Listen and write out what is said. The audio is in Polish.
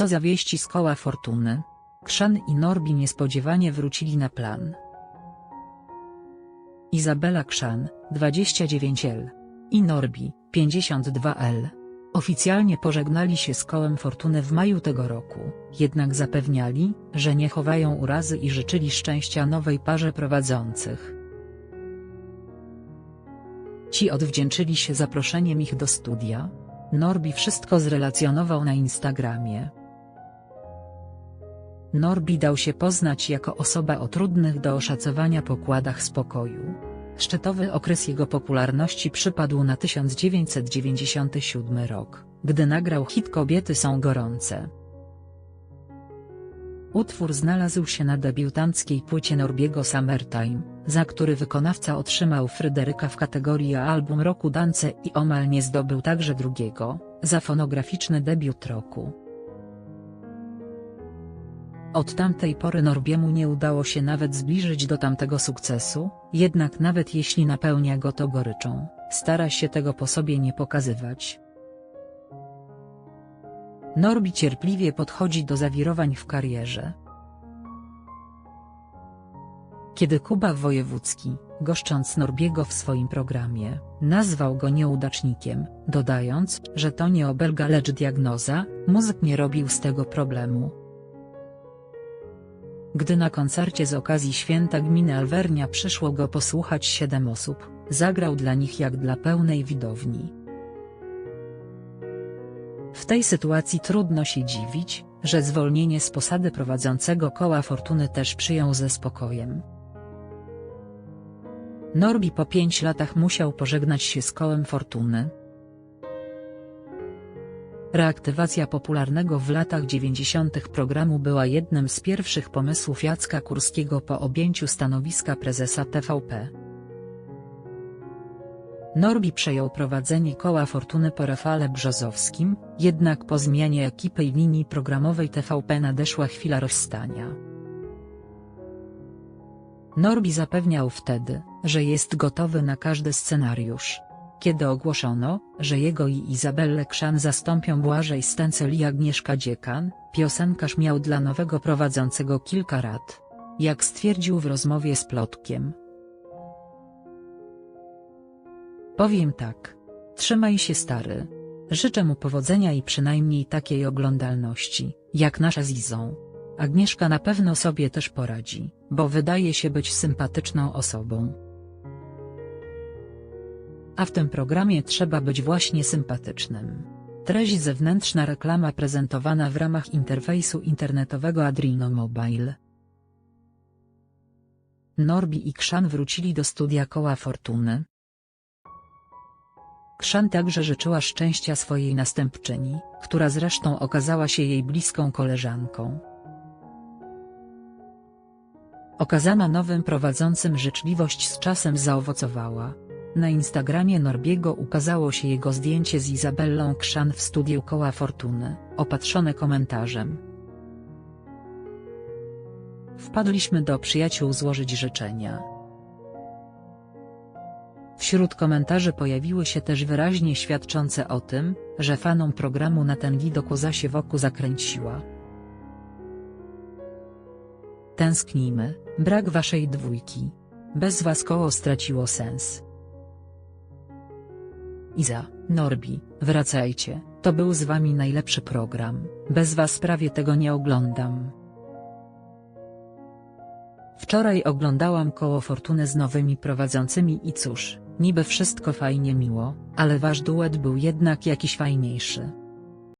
Co za wieści z koła fortuny? Krzan i Norbi niespodziewanie wrócili na plan. Izabela Krzan, 29L. I Norbi, 52L. Oficjalnie pożegnali się z kołem fortuny w maju tego roku, jednak zapewniali, że nie chowają urazy i życzyli szczęścia nowej parze prowadzących. Ci odwdzięczyli się zaproszeniem ich do studia. Norbi wszystko zrelacjonował na Instagramie. Norbi dał się poznać jako osoba o trudnych do oszacowania pokładach spokoju. Szczytowy okres jego popularności przypadł na 1997 rok, gdy nagrał hit Kobiety są gorące. Utwór znalazł się na debiutanckiej płycie Norbiego Summertime, za który wykonawca otrzymał Fryderyka w kategorii Album Roku Dance i omal nie zdobył także drugiego, za fonograficzny debiut roku. Od tamtej pory Norbiemu nie udało się nawet zbliżyć do tamtego sukcesu, jednak nawet jeśli napełnia go to goryczą, stara się tego po sobie nie pokazywać. Norbi cierpliwie podchodzi do zawirowań w karierze. Kiedy Kuba Wojewódzki, goszcząc Norbiego w swoim programie, nazwał go nieudacznikiem, dodając, że to nie obelga lecz diagnoza, muzyk nie robił z tego problemu. Gdy na koncercie z okazji święta gminy Alwernia przyszło go posłuchać siedem osób, zagrał dla nich jak dla pełnej widowni. W tej sytuacji trudno się dziwić, że zwolnienie z posady prowadzącego koła fortuny też przyjął ze spokojem. Norbi po pięć latach musiał pożegnać się z kołem fortuny. Reaktywacja popularnego w latach 90. programu była jednym z pierwszych pomysłów Jacka Kurskiego po objęciu stanowiska prezesa TVP. Norbi przejął prowadzenie koła fortuny po Rafale Brzozowskim, jednak po zmianie ekipy i linii programowej TVP nadeszła chwila rozstania. Norbi zapewniał wtedy, że jest gotowy na każdy scenariusz. Kiedy ogłoszono, że jego i Izabellę Krzan zastąpią Błażej Stencel i Agnieszka Dziekan, piosenkarz miał dla nowego prowadzącego kilka rad. Jak stwierdził w rozmowie z Plotkiem. Powiem tak. Trzymaj się stary. Życzę mu powodzenia i przynajmniej takiej oglądalności, jak nasza z Izą. Agnieszka na pewno sobie też poradzi, bo wydaje się być sympatyczną osobą. A w tym programie trzeba być właśnie sympatycznym. Treść zewnętrzna reklama prezentowana w ramach interfejsu internetowego Adrino Mobile. Norbi i Krzan wrócili do studia Koła Fortuny. Krzan także życzyła szczęścia swojej następczyni, która zresztą okazała się jej bliską koleżanką. Okazana nowym prowadzącym życzliwość z czasem zaowocowała. Na Instagramie Norbiego ukazało się jego zdjęcie z Izabellą Krzan w studiu Koła Fortuny, opatrzone komentarzem. Wpadliśmy do przyjaciół złożyć życzenia. Wśród komentarzy pojawiły się też wyraźnie świadczące o tym, że fanom programu na ten widok łza wokół zakręciła. Tęsknimy, brak waszej dwójki. Bez was koło straciło sens. Iza, Norbi, wracajcie, to był z wami najlepszy program, bez was prawie tego nie oglądam. Wczoraj oglądałam koło fortuny z nowymi prowadzącymi i cóż, niby wszystko fajnie miło, ale wasz duet był jednak jakiś fajniejszy.